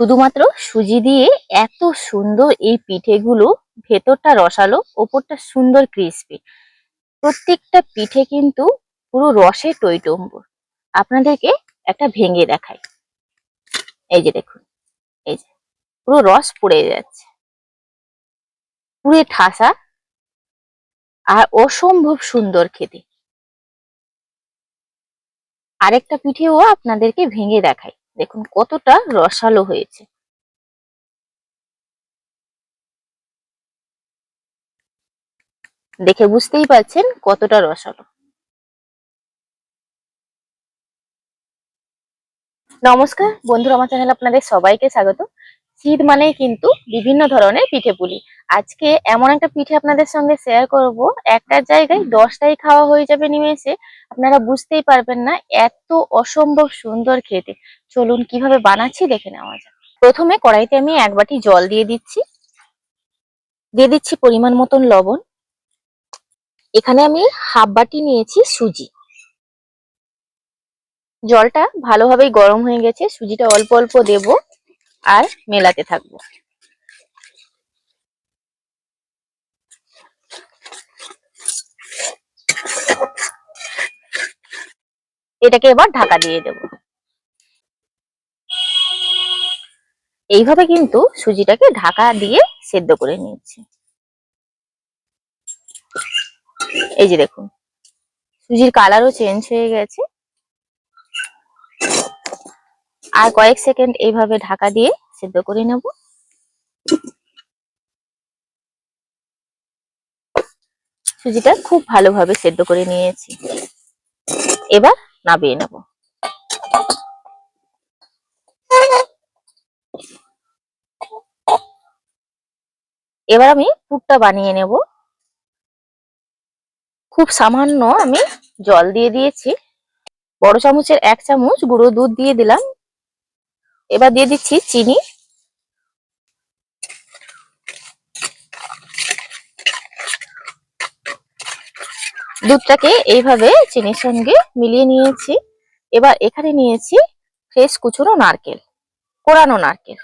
শুধুমাত্র সুজি দিয়ে এত সুন্দর এই পিঠেগুলো ভেতরটা রসালো, ওপরটা সুন্দর ক্রিস্পি প্রত্যেকটা পিঠে কিন্তু পুরো রসে টইটম্বুর আপনাদেরকে একটা ভেঙে দেখাই। এই যে দেখুন, এই যে, পুরো রস পড়ে যাচ্ছে। পুরে ঠাসা আর অসম্ভব সুন্দর খেতে। আরেকটা পিঠেও আপনাদেরকে ভেঙে দেখাই। দেখুন, কতটা রসালো হয়েছে। দেখে বুঝতেই পারছেন কতটা রসালো। নমস্কার, বন্ধুরা, আমার চ্যানেল আপনাদের সবাইকে স্বাগত। শীত মানেই কিন্তু বিভিন্ন ধরনের পিঠে পুলি। আজকে এমন একটা পিঠে আপনাদের সঙ্গে শেয়ার করব। একটার জায়গায় দশটাই খাওয়া হয়ে যাবে নিমেষে। আপনারা বুঝতেই পারবেন না এত অসম্ভব সুন্দর খেতে। চলুন কীভাবে বানাচ্ছি দেখে নেওয়া যাক। প্রথমে কড়াইতে আমি এক বাটি জল দিয়ে দিচ্ছি। দিয়ে দিচ্ছি পরিমাণ মতন লবণ। এখানে আমি হাফ বাটি নিয়েছি সুজি। জলটা ভালোভাবেই গরম হয়ে গেছে। সুজিটা অল্প অল্প দেব। আর মেলাতে থাকব। এটাকে এবার ঢাকা দিয়ে দেব। এইভাবে কিন্তু সুজিটাকে ঢাকা দিয়ে সেদ্ধ করে নিচ্ছি এই যে দেখুন, সুজির কালারও চেঞ্জ হয়ে গেছে। আর কয়েক সেকেন্ড এইভাবে ঢাকা দিয়ে সেদ্ধ করে নেব। সুজিটা খুব ভালোভাবে সেদ্ধ করে নিয়েছি। এবার নাবিয়ে নেব। এবার আমি পুরটা বানিয়ে নেব। খুব সামান্য আমি জল দিয়ে দিয়েছি। বড় চামচের এক চামচ গুঁড়ো দুধ দিয়ে দিলাম। এবার দিয়ে দিচ্ছি চিনি। দুধটাকে এইভাবে চিনির সঙ্গে মিলিয়ে নিয়েছি। এবার এখানে নিয়েছি ফ্রেশ কুচুনো নারকেল কোরানো নারকেল।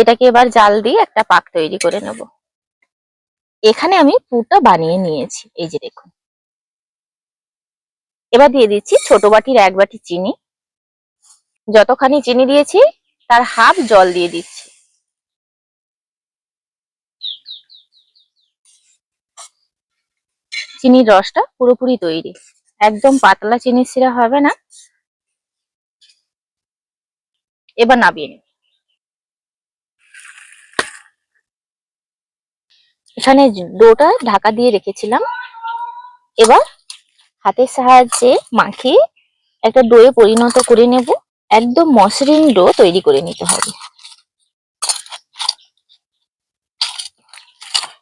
এটাকে এবার জাল দিয়ে একটা পাক তৈরি করে নেব। এখানে আমি পুরটা বানিয়ে নিয়েছি। এই যে দেখুন। এবার দিয়ে দিচ্ছি ছোট বাটির এক বাটি চিনি। যতখানি চিনি দিয়েছি, তার হাফ জল দিয়ে দিচ্ছি। চিনির রসটা পুরোপুরি তৈরি। একদম পাতলা চিনির সিরা হবে না। এবার নাবিয়ে নিন এখানে ডোটা ঢাকা দিয়ে রেখেছিলাম। এবার হাতের সাহায্যে মাখিয়ে একটা ডোয়ে পরিণত করে নেব। একদম মসৃণ ডো তৈরি করে নিতে হবে।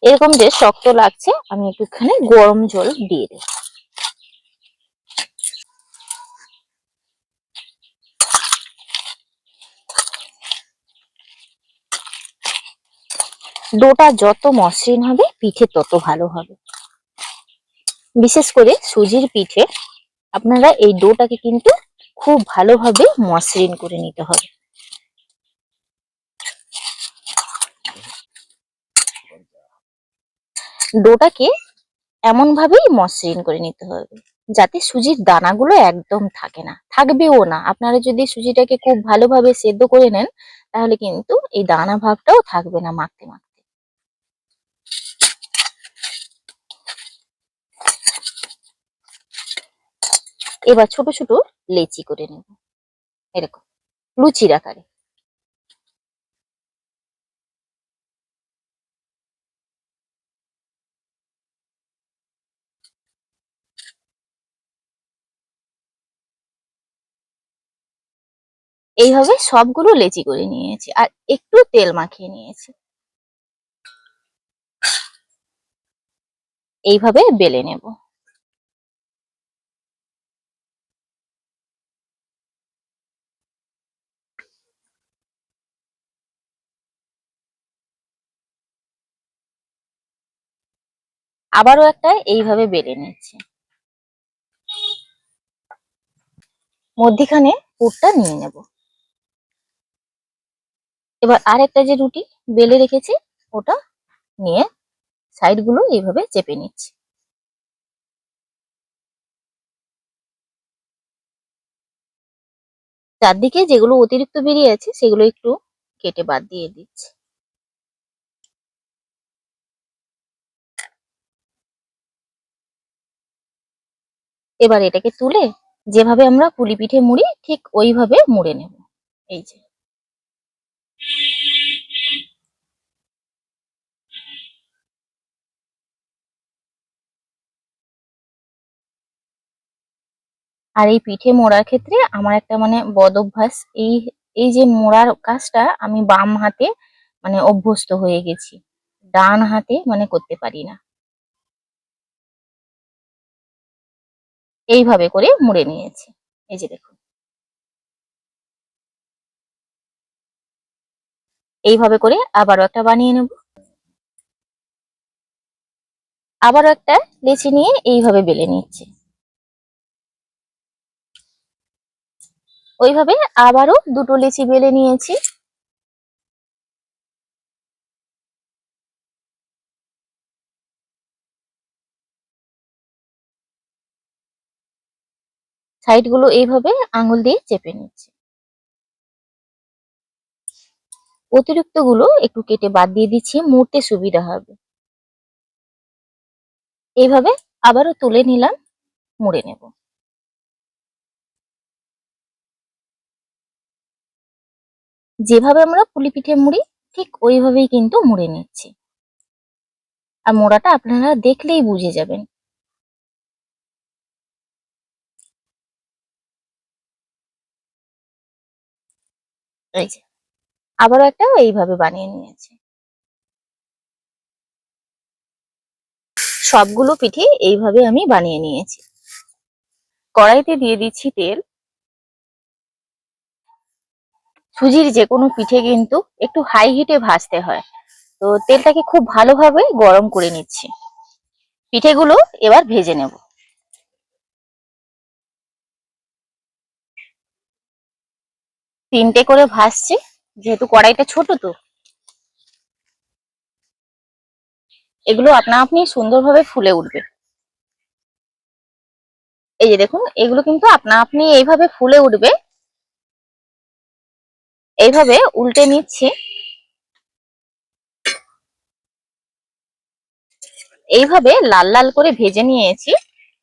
এরকম যে শক্ত লাগছে, আমি একটুখানে গরম জল দিয়ে দেব। ডোটা যত মসৃণ হবে, পিঠে তত ভালো হবে। বিশেষ করে সুজির পিঠে আপনারা এই ডোটাকে কিন্তু খুব ভালোভাবে মসৃণ করে নিতে হবে। ডোটাকে এমন ভাবেই মসৃণ করে নিতে হবে, যাতে সুজির দানাগুলো একদম থাকে না, থাকবেও না। আপনারা যদি সুজিটাকে খুব ভালোভাবে সেদ্ধ করে নেন, তাহলে কিন্তু এই দানা ভাবটাও থাকবে না মাখতে মাখতে। এবার ছোট ছোট লেচি করে নেব। এরকম। লুচির আকারে। এইভাবে সবগুলো লেচি করে নিয়েছি আর একটু তেল মাখিয়ে নিয়েছি। এইভাবে বেলে নেব। আবারও একটা এইভাবে বেলে নিচ্ছি। মধ্যিখানে পুরটা নিয়ে নেব। এবার আর একটা যে রুটি, বেলে রেখেছি, ওটা নিয়ে সাইডগুলো এইভাবে চেপে নিচ্ছি। চারদিকে যেগুলো অতিরিক্ত বেরিয়ে আছে, সেগুলো একটু কেটে বাদ দিয়ে দিচ্ছি। এবার এটাকে তুলে যেভাবে আমরা পুলি পিঠে মুড়ি, ঠিক ওইভাবে মুড়ে নেব। এই যে। আর এই পিঠে মোড়ার ক্ষেত্রে আমার একটা মানে বদ অভ্যাস, এই এই যে মোড়ার কাজটা আমি বাম হাতে মানে অভ্যস্ত হয়ে গেছি। ডান হাতে মানে করতে পারি না। এইভাবে করে মুড়ে নিয়েছি। এই যে দেখুন। এইভাবে করে আবারও একটা বানিয়ে নেব। আবারও একটা লেচি নিয়ে এইভাবে বেলে নিচ্ছি। ওইভাবে আবারও দুটো লেচি বেলে নিয়েছি। সাইডগুলো এইভাবে আঙুল দিয়ে চেপে নিচ্ছি। অতিরিক্তগুলো একটু কেটে বাদ দিয়ে দিচ্ছি, মুড়তে সুবিধা হবে। এইভাবে আবারও তুলে নিলাম, মুড়ে নেব। যেভাবে আমরা পুলি পিঠে মুড়ি, ঠিক ওইভাবেই কিন্তু মুড়ে নিচ্ছি। আর মোড়াটা আপনারা দেখলেই বুঝে যাবেন এই যে, আবারও একটা এইভাবে বানিয়ে নিয়েছি। সবগুলো পিঠে এইভাবে আমি বানিয়ে নিয়েছি। কড়াইতে দিয়ে দিচ্ছি তেল। সুজির যে কোনো পিঠে কিন্তু একটু হাই হিটে ভাজতে হয়। তো তেলটাকে খুব ভালোভাবে গরম করে নিচ্ছি। পিঠেগুলো এবার ভেজে নেব। তিনটে করে ভাজছি, যেহেতু কড়াইটা ছোট তো। এগুলো আপনা আপনি সুন্দরভাবে ফুলে উঠবে। এই যে দেখুন, এগুলো কিন্তু আপনা আপনি এইভাবে ফুলে উঠবে। এইভাবে উল্টে নিচ্ছে। এইভাবে লাল লাল করে ভেজে নিয়েছি।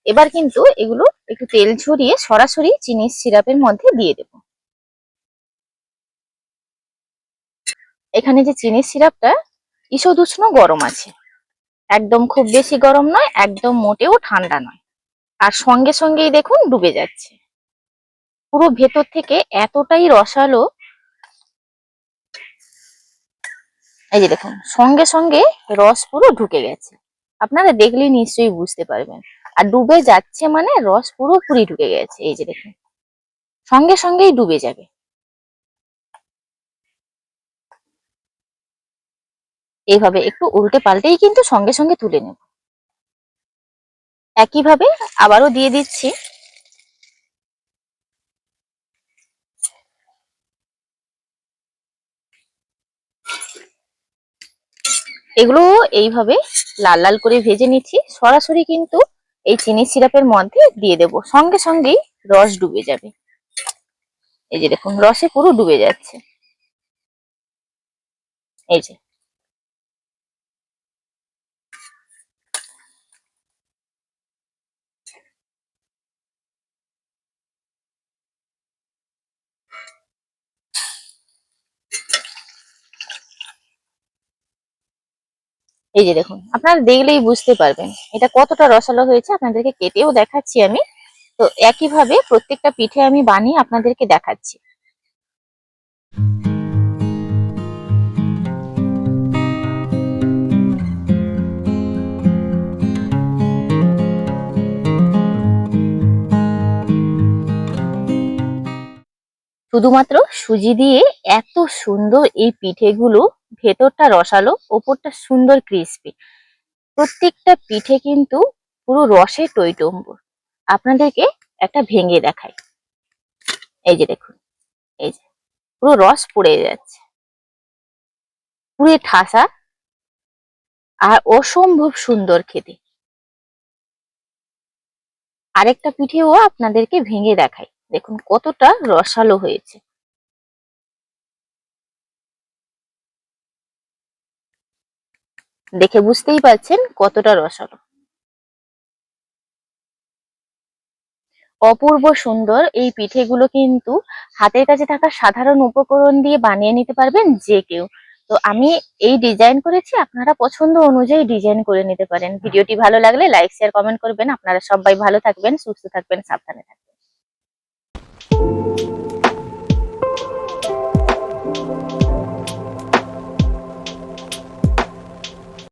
এবার কিন্তু এগুলো একটু তেল ছড়িয়ে সরাসরি চিনির সিরাপের মধ্যে দিয়ে দেব। এখানে যে চিনির সিরাপটা ঈষদ উষ্ণ গরম আছে। একদম খুব বেশি গরম নয়, একদম মোটেও ঠান্ডা নয়। আর সঙ্গে সঙ্গেই দেখুন ডুবে যাচ্ছে। পুরো ভেতর থেকে এতটাই রসালো। এই যে দেখুন, সঙ্গে সঙ্গে রস পুরো ঢুকে গেছে। আপনারা দেখলেই নিশ্চয়ই বুঝতে পারবেন। আর ডুবে যাচ্ছে মানে রস পুরোপুরি ঢুকে গেছে, এই যে দেখুন। সঙ্গে সঙ্গেই ডুবে যাবে। এইভাবে একটু উল্টে পাল্টেই কিন্তু সঙ্গে সঙ্গে তুলে নেব। একইভাবে আবারও দিয়ে দিচ্ছি। এগুলো এইভাবে লাল লাল করে ভেজে নিচ্ছি। সরাসরি কিন্তু এই চিনি সিরাপের মধ্যে দিয়ে দেব। সঙ্গে সঙ্গেই রস ডুবে যাবে। এই যে দেখুন, রসে পুরো ডুবে যাচ্ছে। এই যে এই যে দেখুন, আপনারা দেখলেই বুঝতে পারবেন এটা কতটা রসালো হয়েছে, আপনাদেরকে কেটেও দেখাচ্ছি আমি। তো একইভাবে প্রত্যেকটা পিঠে আমি বানিয়ে আপনাদেরকে দেখাচ্ছি। শুধুমাত্র সুজি দিয়ে এত সুন্দর এই পিঠেগুলো ভেতরটা রসালো, ওপরটা সুন্দর ক্রিস্পি প্রত্যেকটা পিঠে কিন্তু পুরো রসে টইটম্বুর আপনাদেরকে একটা ভেঙে দেখাই। এই যে দেখুন, এই যে, পুরো রস পড়ে যাচ্ছে। পুরো ঠাসা আর অসম্ভব সুন্দর খেতে। আরেকটা পিঠেও আপনাদেরকে ভেঙে দেখাই। দেখুন কতটা রসালো হয়েছে। দেখে বুঝতেই পারছেন কতটা রসালো। অপূর্ব সুন্দর এই পিঠেগুলো কিন্তু হাতের কাছে থাকা সাধারণ উপকরণ দিয়ে বানিয়ে নিতে পারবেন যে কেউ। তো আমি এই ডিজাইন করেছি, আপনারা পছন্দ অনুযায়ী ডিজাইন করে নিতে পারেন। ভিডিওটি ভালো লাগলে লাইক, শেয়ার, কমেন্ট করবেন। আপনারা সবাই ভালো থাকবেন, সুস্থ থাকবেন, সাবধানে থাকবেন।